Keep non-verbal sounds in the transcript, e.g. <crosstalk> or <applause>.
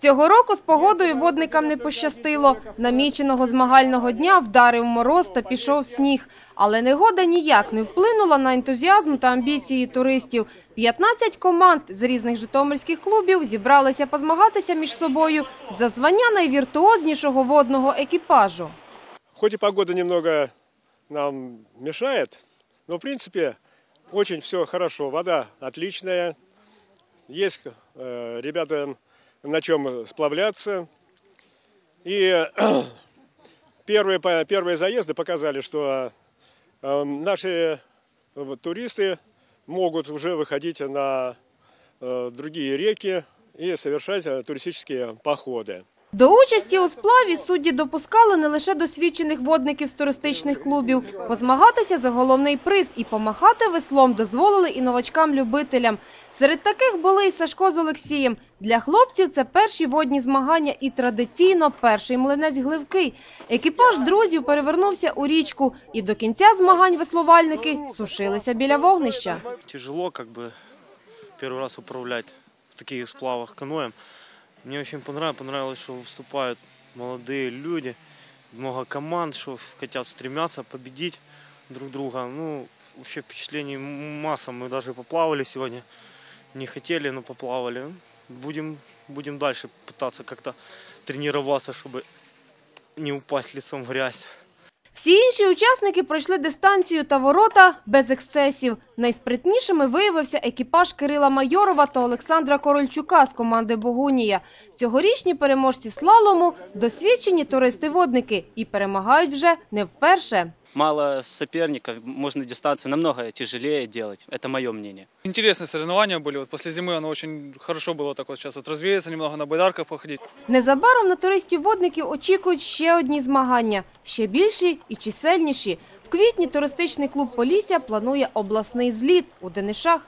Цього року з погодою водникам не пощастило. Наміченого змагального дня вдарив мороз та пішов сніг. Але негода ніяк не вплинула на ентузіазм та амбіції туристів. 15 команд з різних житомирських клубів зібралися позмагатися між собою за звання найвіртуознішого водного екіпажу. Хоть и погода немного нам мешает, но в принципе очень все хорошо. Вода отличная. Есть э, ребята на чем сплавляться. И <clears throat> первые, первые заезды показали, что э, наши э, туристы могут уже выходить на э, другие реки и совершать э, туристические походы. До участі у сплаві судді допускали не лише досвідчених водників з туристичних клубів. Позмагатися за головний приз і помахати веслом дозволили і новачкам-любителям. Серед таких були і Сашко з Олексієм. Для хлопців це перші водні змагання і традиційно перший млинець гливкий. Екіпаж друзів перевернувся у річку і до кінця змагань веслувальники сушилися біля вогнища. тяжело как бы раз управлять в таких сплавах каноем. Мне очень понравилось, понравилось, что выступают молодые люди, много команд, что хотят стремятся победить друг друга. Ну, вообще впечатлений масса. Мы даже поплавали сегодня. Не хотели, но поплавали. Будем, будем дальше пытаться как-то тренироваться, чтобы не упасть лицом в грязь. Всі інші учасники пройшли дистанцію та ворота без ексцесів. Найспритнішими виявився екіпаж Кирила Майорова та Олександра Корольчука з команди «Богунія». Цьогорічні переможці слалому – досвідчені туристи-водники і перемагають вже не вперше. мало соперников, можно дистанцию намного тяжелее делать. Это мое мнение. Интересные соревнования были. Вот после зимы оно очень хорошо было так вот сейчас вот развеяться, немного на байдарках походить. Незабаром на туристів-водників очікують ще одні змагання – ще більші і чисельніші. В квітні туристичний клуб «Полісся» планує обласний зліт у Денишах.